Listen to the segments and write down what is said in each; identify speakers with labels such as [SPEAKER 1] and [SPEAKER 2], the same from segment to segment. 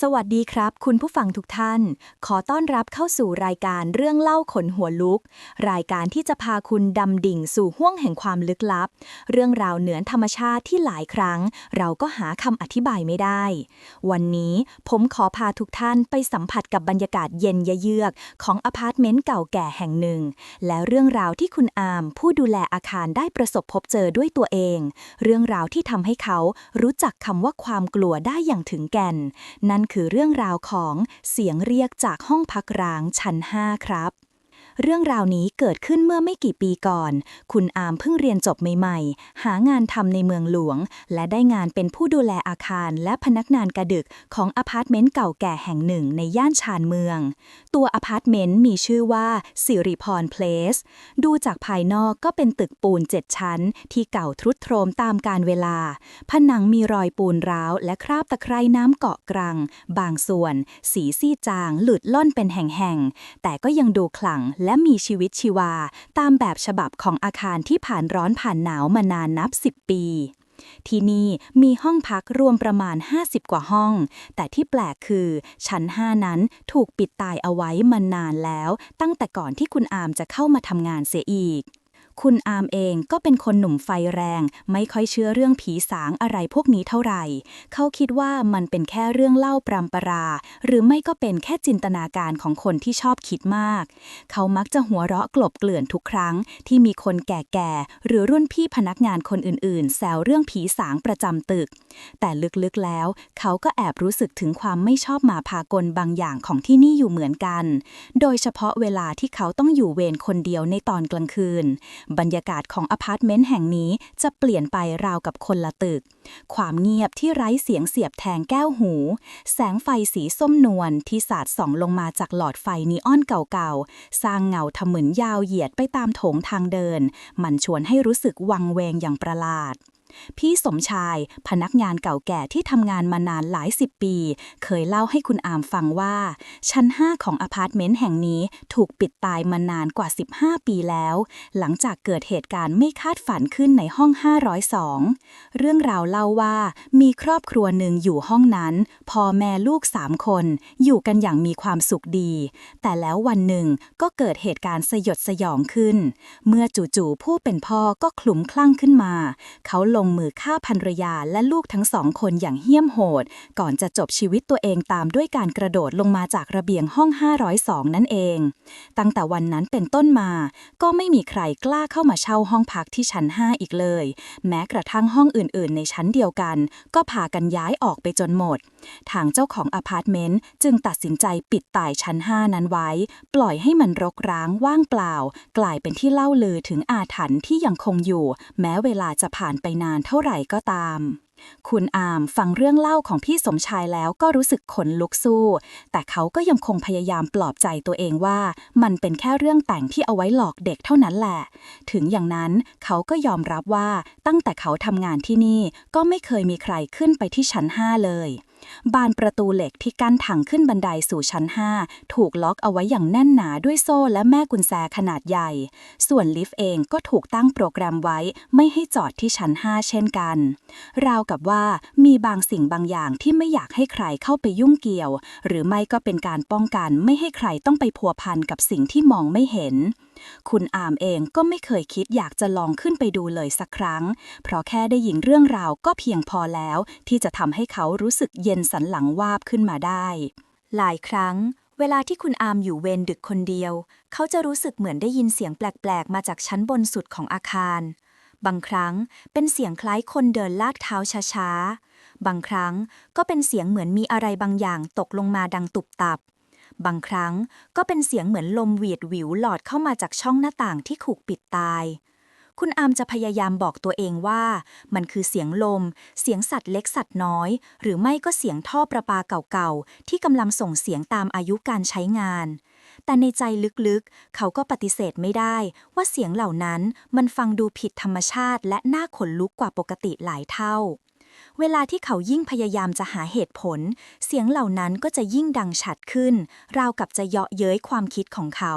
[SPEAKER 1] สวัสดีครับ คุณผู้ฟังทุกท่าน ขอต้อนรับเข้าสู่รายการเรื่องเล่าขนหัวลุก รายการที่จะพาคุณดำดิ่งสู่ห้วงแห่งความลึกลับ เรื่องราวเหนือธรรมชาติที่หลายครั้ง เราก็หาคำอธิบายไม่ได้ วันนี้ผมขอพาทุกท่านไปสัมผัสกับบรรยากาศเย็นยะเยือกของอพาร์ตเมนต์เก่าแก่แห่งหนึ่ง และเรื่องราวที่คุณอามผู้ดูแลอาคารได้ประสบพบเจอด้วยตัวเอง เรื่องราวที่ทำให้เขารู้จักคำว่าความกลัวได้อย่างถึงแก่น นั่นคือเรื่องราวของเสียงเรียกจากห้องพักร้างชั้น 5 ครับ เรื่องราวนี้เกิดขึ้นเมื่อไม่กี่ปีก่อน คุณอามเพิ่งเรียนจบใหม่ๆ หางานทำในเมืองหลวง และได้งานเป็นผู้ดูแลอาคารและพนักงานกระดึกของอพาร์ตเมนต์เก่าแก่แห่งหนึ่งในย่านชานเมือง ตัวอพาร์ตเมนต์มีชื่อว่าสิริพรเพลส ดูจากภายนอกก็เป็นตึกปูนเจ็ดชั้น ที่เก่าทรุดโทรมตามกาลเวลา ผนังมีรอยปูนร้าว และคราบตะไคร่น้ำเกาะกรัง บางส่วน สีซีจางหลุดล่อนเป็นแห่งๆ แต่ก็ยังดูขลังและมีชีวิตชีวา ตามแบบฉบับของอาคารที่ผ่านร้อนผ่านหนาวมานานนับ 10 ปีที่นี่มีห้องพักรวมประมาณ 50 กว่าห้อง แต่ที่แปลกคือ ชั้น 5 นั้นถูกปิดตายเอาไว้มานานแล้ว ตั้งแต่ก่อนที่คุณอามจะเข้ามาทำงานเสียอีก คุณอาร์มเองก็เป็นคนหนุ่มไฟแรง ไม่ค่อยเชื่อเรื่องผีสางอะไรพวกนี้เท่าไหร่ เขาคิดว่ามันเป็นแค่เรื่องเล่าปรำปรา หรือไม่ก็เป็นแค่จินตนาการของคนที่ชอบคิดมาก เขามักจะหัวเราะกลบเกลื่อนทุกครั้ง ที่มีคนแก่ๆ หรือรุ่นพี่พนักงานคนอื่นๆ แซวเรื่องผีสางประจำตึก แต่ลึกๆแล้ว เขาก็แอบรู้สึกถึงความไม่ชอบมาพากลบางอย่างของที่นี่อยู่เหมือนกัน โดยเฉพาะเวลาที่เขาต้องอยู่เวรคนเดียวในตอนกลางคืนบรรยากาศของอพาร์ตเมนต์แห่งนี้จะเปลี่ยนไปราวกับคนละตึก ความเงียบที่ไร้เสียงเสียบแทงแก้วหู แสงไฟสีส้มนวลที่สาดส่องลงมาจากหลอดไฟนีออนเก่าๆ สร้างเงาทะมึนยาวเหยียดไปตามโถงทางเดิน มันชวนให้รู้สึกวังเวงอย่างประหลาด พี่สมชาย พนักงานเก่าแก่ที่ทำงานมานานหลายสิบปี เคยเล่าให้คุณอามฟังว่า ชั้น 5 ของอพาร์ตเมนต์แห่งนี้ถูกปิดตายมานานกว่า 15 ปีแล้ว หลังจากเกิดเหตุการณ์ไม่คาดฝันขึ้นในห้อง 502 เรื่องราวเล่าว่ามีครอบครัวหนึ่งอยู่ห้องนั้นพ่อแม่ลูกสามคน อยู่กันอย่างมีความสุขดี แต่แล้ววันหนึ่งก็เกิดเหตุการณ์สยดสยองขึ้น เมื่อจู่ๆผู้เป็นพ่อก็คลุ้มคลั่งขึ้นมา เขาลงงมือฆ่าภรรยาและลูกทั้งสองคนอย่างเหี้ยมโหด ก่อนจะจบชีวิตตัวเองตามด้วยการกระโดดลงมาจากระเบียงห้อง 502 นั่นเอง ตั้งแต่วันนั้นเป็นต้นมา ก็ไม่มีใครกล้าเข้ามาเช่าห้องพักที่ชั้น 5 อีกเลย แม้กระทั่งห้องอื่นๆ ในชั้นเดียวกัน ก็พากันย้ายออกไปจนหมด ทางเจ้าของอพาร์ตเมนต์จึงตัดสินใจปิดตายชั้น 5 นั้นไว้ ปล่อยให้มันรกร้างว่างเปล่า กลายเป็นที่เล่าลือถึงอาถรรพ์ที่ยังคงอยู่ แม้เวลาจะผ่านไปนานเท่าไหร่ก็ตาม คุณอามฟังเรื่องเล่าของพี่สมชายแล้วก็รู้สึกขนลุกสู้ แต่เขาก็ยังคงพยายามปลอบใจตัวเองว่า มันเป็นแค่เรื่องแต่งที่เอาไว้หลอกเด็กเท่านั้นแหละ ถึงอย่างนั้นเขาก็ยอมรับว่าตั้งแต่เขาทำงานที่นี่ก็ไม่เคยมีใครขึ้นไปที่ชั้น5เลย บานประตูเหล็กที่กั้นทางขึ้นบันไดสู่ชั้น 5 ถูกล็อกเอาไว้อย่างแน่นหนาด้วยโซ่และแม่กุญแจขนาดใหญ่ ส่วนลิฟต์เองก็ถูกตั้งโปรแกรมไว้ ไม่ให้จอดที่ชั้น 5 เช่นกัน ราวกับว่ามีบางสิ่งบางอย่างที่ไม่อยากให้ใครเข้าไปยุ่งเกี่ยว หรือไม่ก็เป็นการป้องกันไม่ให้ใครต้องไปพัวพันกับสิ่งที่มองไม่เห็น คุณอามเองก็ไม่เคยคิดอยากจะลองขึ้นไปดูเลยสักครั้ง เพราะแค่ได้ยินเรื่องราวก็เพียงพอแล้ว ที่จะทำให้เขารู้สึกเย็นสันหลังวาบขึ้นมาได้ หลายครั้งเวลาที่คุณอามอยู่เวรดึกคนเดียว เขาจะรู้สึกเหมือนได้ยินเสียงแปลกๆ มาจากชั้นบนสุดของอาคาร บางครั้งเป็นเสียงคล้ายคนเดินลากเท้าช้าๆ บางครั้งก็เป็นเสียงเหมือนมีอะไรบางอย่างตกลงมาดังตุบตับ บางครั้งก็เป็นเสียงเหมือนลมหวีดวิวหลอดเข้ามาจากช่องหน้าต่างที่ถูกปิดตาย คุณอามจะพยายามบอกตัวเองว่า มันคือเสียงลม เสียงสัตว์เล็กสัตว์น้อย หรือไม่ก็เสียงท่อประปาเก่าๆ ที่กำลังส่งเสียงตามอายุการใช้งาน แต่ในใจลึกๆ เขาก็ปฏิเสธไม่ได้ ว่าเสียงเหล่านั้นมันฟังดูผิดธรรมชาติและน่าขนลุกกว่าปกติหลายเท่า เวลาที่เขายิ่งพยายามจะหาเหตุผล เสียงเหล่านั้นก็จะยิ่งดังชัดขึ้น ราวกับจะเยาะเย้ยความคิดของเขา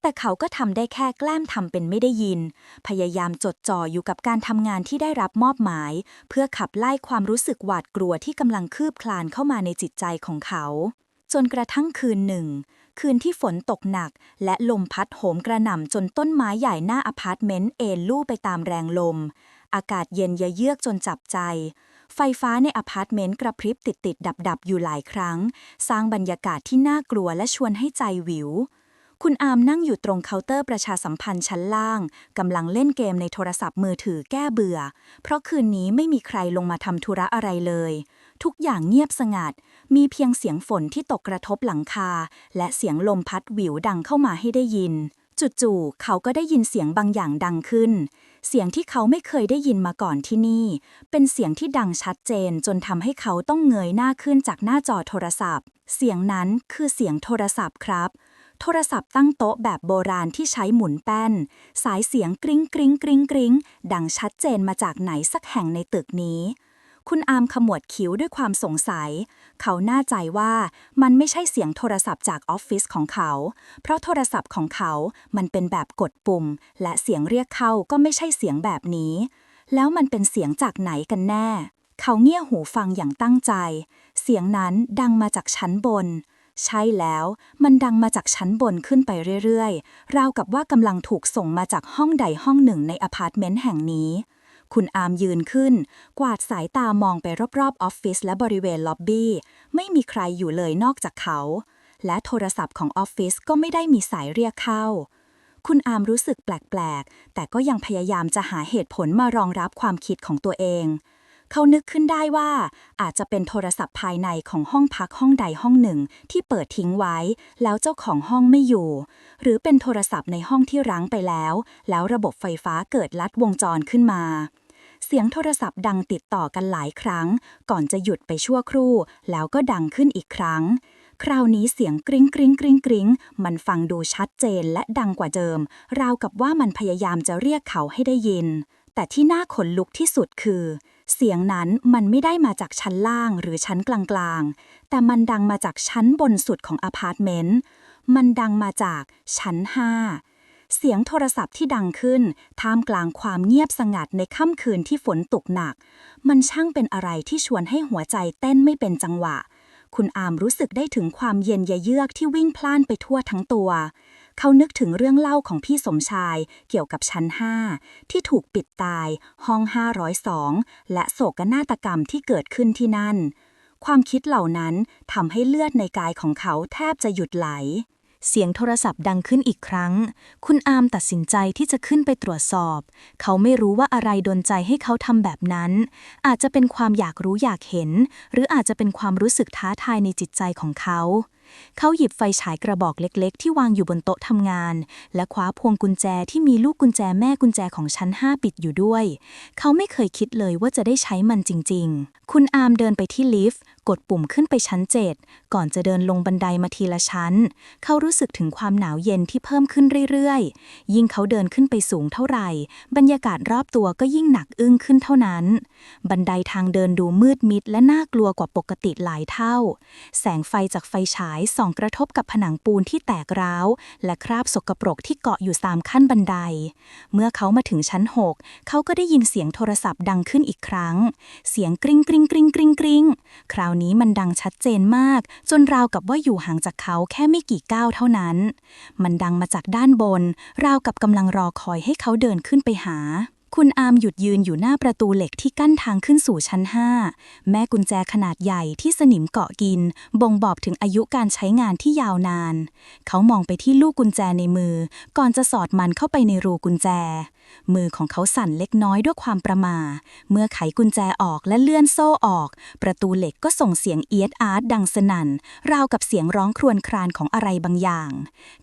[SPEAKER 1] แต่เขาก็ทำได้แค่แกล้มทำเป็นไม่ได้ยิน พยายามจดจ่ออยู่กับการทำงานที่ได้รับมอบหมาย เพื่อขับไล่ความรู้สึกหวาดกลัวที่กำลังคืบคลานเข้ามาในจิตใจของเขา จนกระทั่งคืนหนึ่งคืนที่ฝนตกหนัก และลมพัดโหมกระหน่ำจนต้นไม้ใหญ่หน้าอพาร์ตเมนต์เอนลู่ไปตามแรงลม อากาศเย็นยะเยือกจนจับใจ ไฟฟ้าในอพาร์ตเมนต์กระพริบติดติดดับดับอยู่หลายครั้ง สร้างบรรยากาศที่น่ากลัวและชวนให้ใจหวิว คุณอามนั่งอยู่ตรงเคาน์เตอร์ประชาสัมพันธ์ชั้นล่างกำลังเล่นเกมในโทรศัพท์มือถือแก้เบื่อ เพราะคืนนี้ไม่มีใครลงมาทำธุระอะไรเลย ทุกอย่างเงียบสงัด มีเพียงเสียงฝนที่ตกกระทบหลังคา และเสียงลมพัดหวิวดังเข้ามาให้ได้ยินจู่ๆ เขาก็ได้ยินเสียงบางอย่างดังขึ้น เสียงที่เขาไม่เคยได้ยินมาก่อนที่นี่ เป็นเสียงที่ดังชัดเจนจนทำให้เขาต้องเงยหน้าขึ้นจากหน้าจอโทรศัพท์ เสียงนั้นคือเสียงโทรศัพท์ครับ โทรศัพท์ตั้งโต๊ะแบบโบราณที่ใช้หมุนแป้น สายเสียงกริ้งกริ้งกริ้งกริ้งดังชัดเจนมาจากไหนสักแห่งในตึกนี้ คุณอามขมวดคิ้วด้วยความสงสัย เขาแน่าใจว่ามันไม่ใช่เสียงโทรศัพท์จากออฟฟิศของเขา เพราะโทรศัพท์ของเขา มันเป็นแบบกดปุ่ม และเสียงเรียกเข้าก็ไม่ใช่เสียงแบบนี้ แล้วมันเป็นเสียงจากไหนกันแน่ เขาเงี่ยหูฟังอย่างตั้งใจ เสียงนั้นดังมาจากชั้นบน ใช่แล้ว มันดังมาจากชั้นบนขึ้นไปเรื่อยๆ ราวกับว่ากำลังถูกส่งมาจากห้องใดห้องหนึ่งในอพาร์ตเมนต์แห่งนี้ คุณอามยืนขึ้น กวาดสายตามองไปรอบๆออฟฟิศและบริเวณล็อบบี้ ไม่มีใครอยู่เลยนอกจากเขา และโทรศัพท์ของออฟฟิศก็ไม่ได้มีสายเรียกเข้า คุณอามรู้สึกแปลกๆ แต่ก็ยังพยายามจะหาเหตุผลมารองรับความคิดของตัวเอง เขานึกขึ้นได้ว่า อาจจะเป็นโทรศัพท์ภายในของห้องพักห้องใดห้องหนึ่งที่เปิดทิ้งไว้ แล้วเจ้าของห้องไม่อยู่ หรือเป็นโทรศัพท์ในห้องที่รั้งไปแล้ว แล้วระบบไฟฟ้าเกิดลัดวงจรขึ้นมา เสียงโทรศัพท์ดังติดต่อกันหลายครั้ง ก่อนจะหยุดไปชั่วครู่ แล้วก็ดังขึ้นอีกครั้ง คราวนี้เสียงกริ้งกริ้งกริ้งกริ้งมันฟังดูชัดเจนและดังกว่าเดิม ราวกับว่ามันพยายามจะเรียกเขาให้ได้ยิน แต่ที่น่าขนลุกที่สุดคือ เสียงนั้นมันไม่ได้มาจากชั้นล่างหรือชั้นกลางๆ แต่มันดังมาจากชั้นบนสุดของอพาร์ตเมนต์ มันดังมาจากชั้นห้า เสียงโทรศัพท์ที่ดังขึ้น ท่ามกลางความเงียบสงัดในค่ำคืนที่ฝนตกหนัก มันช่างเป็นอะไรที่ชวนให้หัวใจเต้นไม่เป็นจังหวะ คุณอามรู้สึกได้ถึงความเย็นยเยือกที่วิ่งพล่านไปทั่วทั้งตัว เขานึกถึงเรื่องเล่าของพี่สมชายเกี่ยวกับชั้น5ที่ถูกปิดตาย ห้อง 502 และโศกนาฏกรรมที่เกิดขึ้นที่นั่น ความคิดเหล่านั้นทำให้เลือดในกายของเขาแทบจะหยุดไหล เสียงโทรศัพท์ดังขึ้นอีกครั้ง คุณอามตัดสินใจที่จะขึ้นไปตรวจสอบ เขาไม่รู้ว่าอะไรดนใจให้เขาทำแบบนั้น อาจจะเป็นความอยากรู้อยากเห็น หรืออาจจะเป็นความรู้สึกท้าทายในจิตใจของเขา เขาหยิบไฟฉายกระบอกเล็ก ๆ ที่วางอยู่บนโต๊ะทำงาน และคว้าพวงกุญแจที่มีลูกกุญแจแม่กุญแจของชั้น5ปิดอยู่ด้วย เขาไม่เคยคิดเลยว่าจะได้ใช้มันจริง ๆ คุณอามเดินไปที่ลิฟต์กดปุ่มขึ้นไปชั้น 7 ก่อนจะเดินลงบันไดมาทีละชั้น เขารู้สึกถึงความหนาวเย็นที่เพิ่มขึ้นเรื่อยๆ ยิ่งเขาเดินขึ้นไปสูงเท่าไหร่ บรรยากาศรอบตัวก็ยิ่งหนักอึ้งขึ้นเท่านั้น บันไดทางเดินดูมืดมิดและน่ากลัวกว่าปกติหลายเท่า แสงไฟจากไฟฉายส่องกระทบกับผนังปูนที่แตกร้าว และคราบสกปรกที่เกาะอยู่ตามขั้นบันได เมื่อเขามาถึงชั้น 6 เขาก็ได้ยินเสียงโทรศัพท์ดังขึ้นอีกครั้ง เสียงกริ้งกริ้งกริ้งกริ้งกริ้งคราวนี้มันดังชัดเจนมาก จนราวกับว่าอยู่ห่างจากเขาแค่ไม่กี่ก้าวเท่านั้น มันดังมาจากด้านบน ราวกับกำลังรอคอยให้เขาเดินขึ้นไปหา คุณอามหยุดยืนอยู่หน้าประตูเหล็กที่กั้นทางขึ้นสู่ชั้น 5 แม่กุญแจขนาดใหญ่ที่สนิมเกาะกิน บ่งบอกถึงอายุการใช้งานที่ยาวนาน เขามองไปที่ลูกกุญแจในมือ ก่อนจะสอดมันเข้าไปในรูกุญแจมือของเขาสั่นเล็กน้อยด้วยความประมา เมื่อไขกุญแจออกและเลื่อนโซ่ออก ประตูเหล็กก็ส่งเสียงเอียดอาร์ตดังสนั่น ราวกับเสียงร้องครวญครานของอะไรบางอย่าง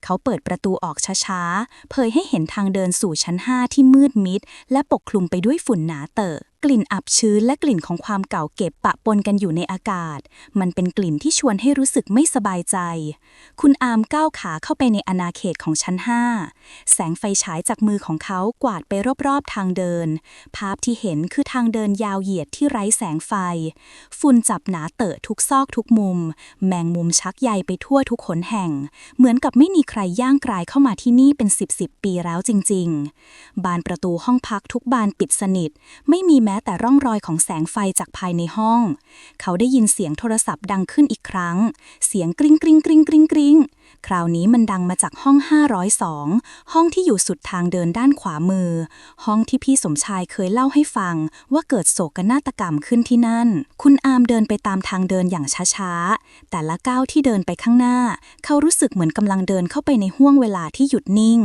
[SPEAKER 1] เขาเปิดประตูออกช้าๆ เผยให้เห็นทางเดินสู่ชั้นห้าที่มืดมิด และปกคลุมไปด้วยฝุ่นหนาเตอะ กลิ่นอับชื้นและกลิ่นของความเก่าเก็บปะปนกันอยู่ในอากาศ มันเป็นกลิ่นที่ชวนให้รู้สึกไม่สบายใจ คุณอามก้าวขาเข้าไปในอาณาเขตของชั้นห้าแสงไฟฉายจากมือของเขากวาดไปรอบๆทางเดิน ภาพที่เห็นคือทางเดินยาวเหยียดที่ไร้แสงไฟ ฝุ่นจับหนาเตอะทุกซอกทุกมุม แมงมุมชักใยไปทั่วทุกขนแห่ง เหมือนกับไม่มีใครย่างกรายเข้ามาที่นี่เป็นสิบสิบปีแล้วจริง ๆ บานประตูห้องพักทุกบานปิดสนิท ไม่มีม้แต่ร่องรอยของแสงไฟจากภายในห้อง เขาได้ยินเสียงโทรศัพท์ดังขึ้นอีกครั้ง เสียงกริ๊งกริ๊งกริ๊งกริ๊งกริ๊งคราวนี้มันดังมาจากห้อง 502 ห้องที่อยู่สุดทางเดินด้านขวามือ ห้องที่พี่สมชายเคยเล่าให้ฟัง ว่าเกิดโศกนาฏกรรมขึ้นที่นั่น คุณอามเดินไปตามทางเดินอย่างช้าๆ แต่ละก้าวที่เดินไปข้างหน้า เขารู้สึกเหมือนกำลังเดินเข้าไปในห้วงเวลาที่หยุดนิ่ง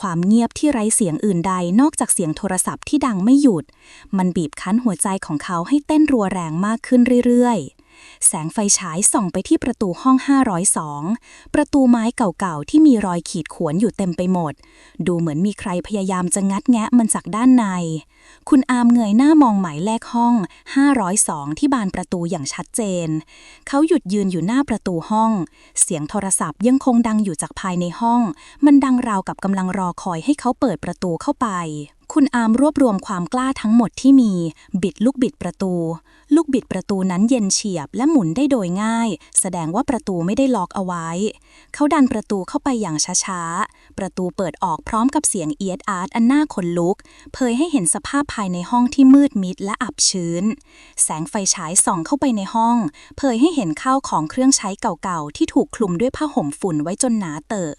[SPEAKER 1] ความเงียบที่ไร้เสียงอื่นใดนอกจากเสียงโทรศัพท์ที่ดังไม่หยุด มันบีบคั้นหัวใจของเขาให้เต้นรัวแรงมากขึ้นเรื่อยๆ แสงไฟฉายส่องไปที่ประตูห้อง 502 ประตูไม้เก่าๆ ที่มีรอยขีดข่วนอยู่เต็มไปหมด ดูเหมือนมีใครพยายามจะงัดแงะมันจากด้านใน คุณอามเงยหน้ามองหมายเลขห้อง 502 ที่บานประตูอย่างชัดเจน เขาหยุดยืนอยู่หน้าประตูห้อง เสียงโทรศัพท์ยังคงดังอยู่จากภายในห้อง มันดังราวกับกำลังรอคอยให้เขาเปิดประตูเข้าไป คุณอามรวบรวมความกล้าทั้งหมดที่มี บิดลูกบิดประตู ลูกบิดประตูนั้นเย็นเฉียบและหมุนได้โดยง่าย แสดงว่าประตูไม่ได้ล็อกเอาไว้ เขาดันประตูเข้าไปอย่างช้าๆ ประตูเปิดออกพร้อมกับเสียงเอียดอาร์ตอันน่าขนลุก เผยให้เห็นสภาพภายในห้องที่มืดมิดและอับชื้น แสงไฟฉายส่องเข้าไปในห้อง เผยให้เห็นข้าวของเครื่องใช้เก่าๆที่ถูกคลุมด้วยผ้าห่มฝุ่นไว้จนหนาเตอะ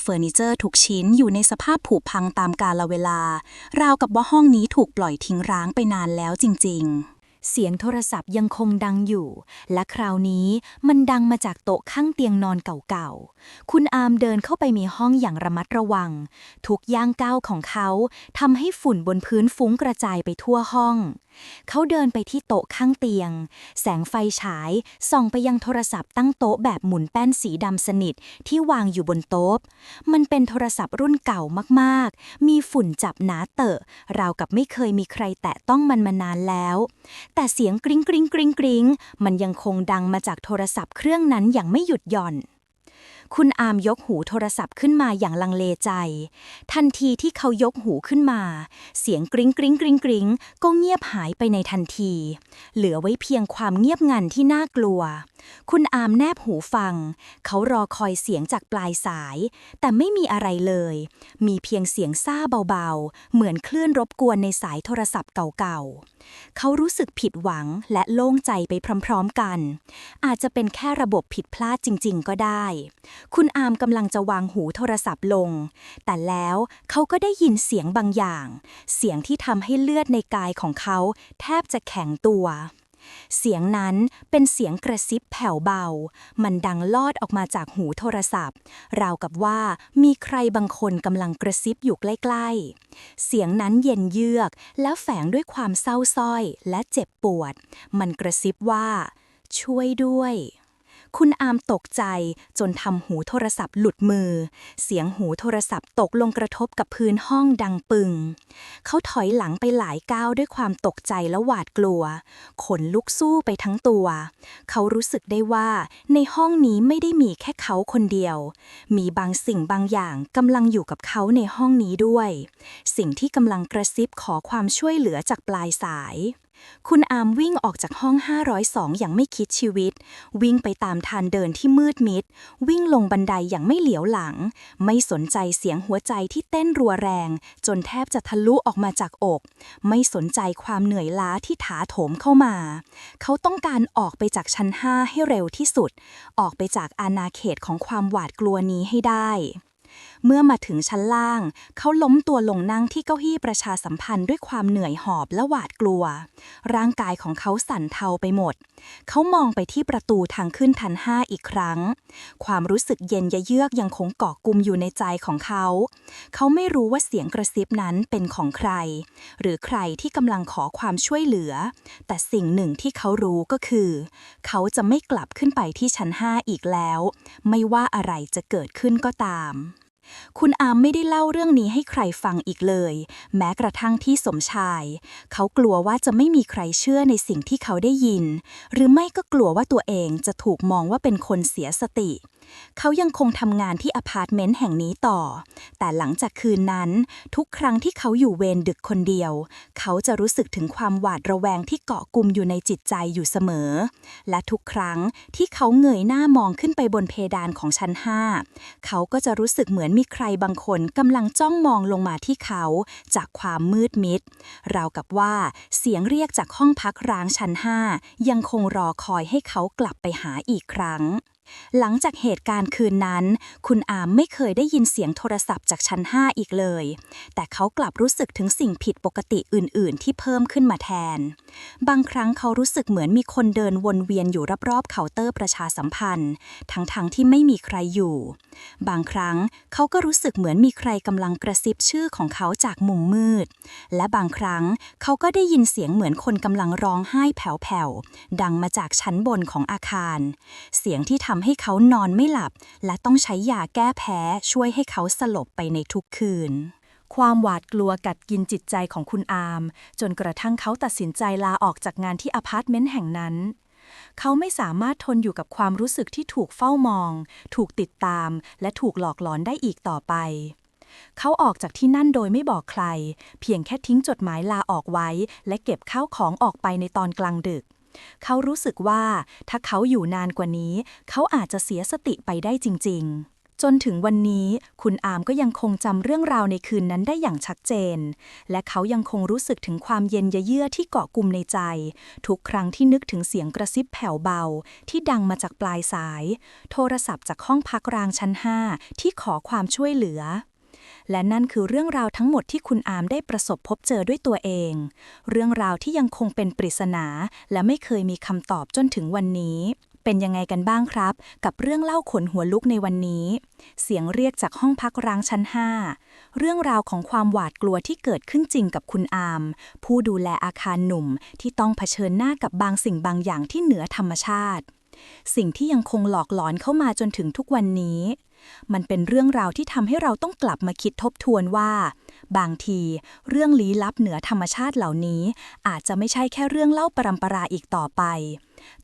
[SPEAKER 1] เฟอร์นิเจอร์ทุกชิ้นอยู่ในสภาพผุพังตามกาลเวลา ราวกับว่าห้องนี้ถูกปล่อยทิ้งร้างไปนานแล้วจริง ๆเสียงโทรศัพท์ยังคงดังอยู่ และคราวนี้มันดังมาจากโต๊ะข้างเตียงนอนเก่าๆ คุณอามเดินเข้าไปมีห้องอย่างระมัดระวัง ทุกย่างก้าวของเขาทำให้ฝุ่นบนพื้นฟุ้งกระจายไปทั่วห้องเขาเดินไปที่โต๊ะข้างเตียง แสงไฟฉาย ส่องไปยังโทรศัพท์ตั้งโต๊ะแบบหมุนแป้นสีดำสนิทที่วางอยู่บนโต๊ะ มันเป็นโทรศัพท์รุ่นเก่ามากๆ มีฝุ่นจับหนาเตอะ ราวกับไม่เคยมีใครแตะต้องมันมานานแล้ว แต่เสียงกริ๊งกริ๊งกริ๊งกริ๊งมันยังคงดังมาจากโทรศัพท์เครื่องนั้นอย่างไม่หยุดหย่อน คุณอามยกหูโทรศัพท์ขึ้นมาอย่างลังเลใจ ทันทีที่เขายกหูขึ้นมา เสียงกริ๊งกริ๊งกริ๊งกริ๊งก็เงียบหายไปในทันที เหลือไว้เพียงความเงียบงันที่น่ากลัว คุณอามแนบหูฟัง เขารอคอยเสียงจากปลายสาย แต่ไม่มีอะไรเลย มีเพียงเสียงซ่าเบาๆ เหมือนคลื่นรบกวนในสายโทรศัพท์เก่าๆ เขารู้สึกผิดหวังและโล่งใจไปพร้อมๆกัน อาจจะเป็นแค่ระบบผิดพลาดจริงๆก็ได้คุณอามกำลังจะวางหูโทรศัพท์ลง แต่แล้วเขาก็ได้ยินเสียงบางอย่าง เสียงที่ทำให้เลือดในกายของเขา แทบจะแข็งตัว เสียงนั้นเป็นเสียงกระซิบแผ่วเบา มันดังลอดออกมาจากหูโทรศัพท์ ราวกับว่ามีใครบางคนกำลังกระซิบอยู่ใกล้ๆ เสียงนั้นเย็นเยือก แล้วแฝงด้วยความเศร้าส้อยและเจ็บปวด มันกระซิบว่า ช่วยด้วย คุณอามตกใจจนทำหูโทรศัพท์หลุดมือ เสียงหูโทรศัพท์ตกลงกระทบกับพื้นห้องดังปึง เขาถอยหลังไปหลายก้าวด้วยความตกใจและหวาดกลัว ขนลุกสู้ไปทั้งตัว เขารู้สึกได้ว่าในห้องนี้ไม่ได้มีแค่เขาคนเดียว มีบางสิ่งบางอย่างกำลังอยู่กับเขาในห้องนี้ด้วย สิ่งที่กำลังกระซิบขอความช่วยเหลือจากปลายสาย คุณอามวิ่งออกจากห้อง 502 อย่างไม่คิดชีวิต วิ่งไปตามทางเดินที่มืดมิด วิ่งลงบันไดอย่างไม่เหลียวหลัง ไม่สนใจเสียงหัวใจที่เต้นรัวแรง จนแทบจะทะลุออกมาจากอก ไม่สนใจความเหนื่อยล้าที่ถาโถมเข้ามา เขาต้องการออกไปจากชั้น 5 ให้เร็วที่สุด ออกไปจากอาณาเขตของความหวาดกลัวนี้ให้ได้ เมื่อมาถึงชั้นล่าง เขาล้มตัวลงนั่งที่เก้าอี้ประชาสัมพันธ์ด้วยความเหนื่อยหอบและหวาดกลัว ร่างกายของเขาสั่นเทาไปหมด เขามองไปที่ประตูทางขึ้นทันห้าอีกครั้ง ความรู้สึกเย็นยะเยือกยังคงเกาะกลุ่มอยู่ในใจของเขา เขาไม่รู้ว่าเสียงกระซิบนั้นเป็นของใคร หรือใครที่กำลังขอความช่วยเหลือ แต่สิ่งหนึ่งที่เขารู้ก็คือ เขาจะไม่กลับขึ้นไปที่ชั้นห้าอีกแล้ว ไม่ว่าอะไรจะเกิดขึ้นก็ตาม คุณอามไม่ได้เล่าเรื่องนี้ให้ใครฟังอีกเลย แม้กระทั่งที่สมชาย เขากลัวว่าจะไม่มีใครเชื่อในสิ่งที่เขาได้ยิน หรือไม่ก็กลัวว่าตัวเองจะถูกมองว่าเป็นคนเสียสติ เขายังคงทำงานที่อพาร์ตเมนต์แห่งนี้ต่อ แต่หลังจากคืนนั้น ทุกครั้งที่เขาอยู่เวรดึกคนเดียว เขาจะรู้สึกถึงความหวาดระแวงที่เกาะกลุ่มอยู่ในจิตใจอยู่เสมอ และทุกครั้งที่เขาเงยหน้ามองขึ้นไปบนเพดานของชั้นห้าเขาก็จะรู้สึกเหมือนมีใครบางคนกำลังจ้องมองลงมาที่เขา จากความมืดมิด ราวกับว่าเสียงเรียกจากห้องพักร้างชั้นห้ายังคงรอคอยให้เขากลับไปหาอีกครั้ง หลังจากเหตุการณ์คืนนั้น คุณอามไม่เคยได้ยินเสียงโทรศัพท์จากชั้น 5 อีกเลย แต่เขากลับรู้สึกถึงสิ่งผิดปกติอื่น ๆ ที่เพิ่มขึ้นมาแทน บางครั้งเขารู้สึกเหมือนมีคนเดินวนเวียนอยู่รอบ ๆ เคาน์เตอร์ประชาสัมพันธ์ ทั้งๆทที่ไม่มีใครอยู่ บางครั้งเขาก็รู้สึกเหมือนมีใครกำลังกระซิบชื่อของเขาจากมุมมืด และบางครั้งเขาก็ได้ยินเสียงเหมือนคนกำลังร้องไห้แผ่วๆดังมาจากชั้นบนของอาคาร เสียงที่ทำำให้เขานอนไม่หลับ และต้องใช้ยาแก้แพ้ช่วยให้เขาสลบไปในทุกคืน ความหวาดกลัวกัดกินจิตใจของคุณอาม จนกระทั่งเขาตัดสินใจลาออกจากงานที่อพาร์ตเมนต์แห่งนั้น เขาไม่สามารถทนอยู่กับความรู้สึกที่ถูกเฝ้ามอง ถูกติดตาม และถูกหลอกหลอนได้อีกต่อไปเขาออกจากที่นั่นโดยไม่บอกใคร เพียงแค่ทิ้งจดหมายลาออกไว้ และเก็บข้าวของออกไปในตอนกลางดึก เขารู้สึกว่าถ้าเขาอยู่นานกว่านี้ เขาอาจจะเสียสติไปได้จริง ๆจนถึงวันนี้คุณอามก็ยังคงจำเรื่องราวในคืนนั้นได้อย่างชัดเจน และเขายังคงรู้สึกถึงความเย็นเยือกที่เกาะกลุ่มในใจ ทุกครั้งที่นึกถึงเสียงกระซิบแผ่วเบา ที่ดังมาจากปลายสาย โทรศัพท์จากห้องพักรางชั้น5ที่ขอความช่วยเหลือ และนั่นคือเรื่องราวทั้งหมดที่คุณอามได้ประสบพบเจอด้วยตัวเอง เรื่องราวที่ยังคงเป็นปริศนา และไม่เคยมีคำตอบจนถึงวันนี้ เป็นยังไงกันบ้างครับ กับเรื่องเล่าขนหัวลุกในวันนี้ เสียงเรียกจากห้องพักร้างชั้น 5 เรื่องราวของความหวาดกลัวที่เกิดขึ้นจริงกับคุณอาม ผู้ดูแลอาคารหนุ่มที่ต้องเผชิญหน้ากับบางสิ่งบางอย่างที่เหนือธรรมชาติ สิ่งที่ยังคงหลอกหลอนเข้ามาจนถึงทุกวันนี้ มันเป็นเรื่องราวที่ทำให้เราต้องกลับมาคิดทบทวนว่า บางทีเรื่องลี้ลับเหนือธรรมชาติเหล่านี้ อาจจะไม่ใช่แค่เรื่องเล่าปรำปราอีกต่อไป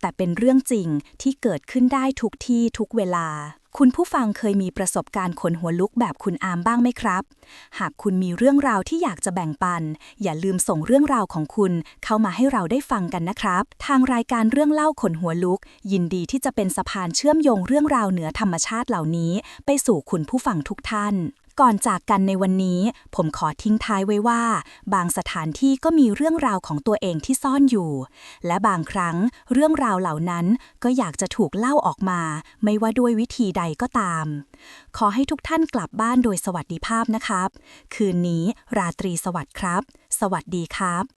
[SPEAKER 1] แต่เป็นเรื่องจริงที่เกิดขึ้นได้ทุกที่ทุกเวลา คุณผู้ฟังเคยมีประสบการณ์ขนหัวลุกแบบคุณอามบ้างไหมครับ หากคุณมีเรื่องราวที่อยากจะแบ่งปัน อย่าลืมส่งเรื่องราวของคุณเข้ามาให้เราได้ฟังกันนะครับ ทางรายการเรื่องเล่าขนหัวลุก ยินดีที่จะเป็นสะพานเชื่อมโยงเรื่องราวเหนือธรรมชาติเหล่านี้ ไปสู่คุณผู้ฟังทุกท่าน ก่อนจากกันในวันนี้ ผมขอทิ้งท้ายไว้ว่า บางสถานที่ก็มีเรื่องราวของตัวเองที่ซ่อนอยู่ และบางครั้งเรื่องราวเหล่านั้นก็อยากจะถูกเล่าออกมา ไม่ว่าด้วยวิธีใดก็ตาม ขอให้ทุกท่านกลับบ้านโดยสวัสดิภาพนะครับ คืนนี้ราตรีสวัสดิ์ครับ สวัสดีครับ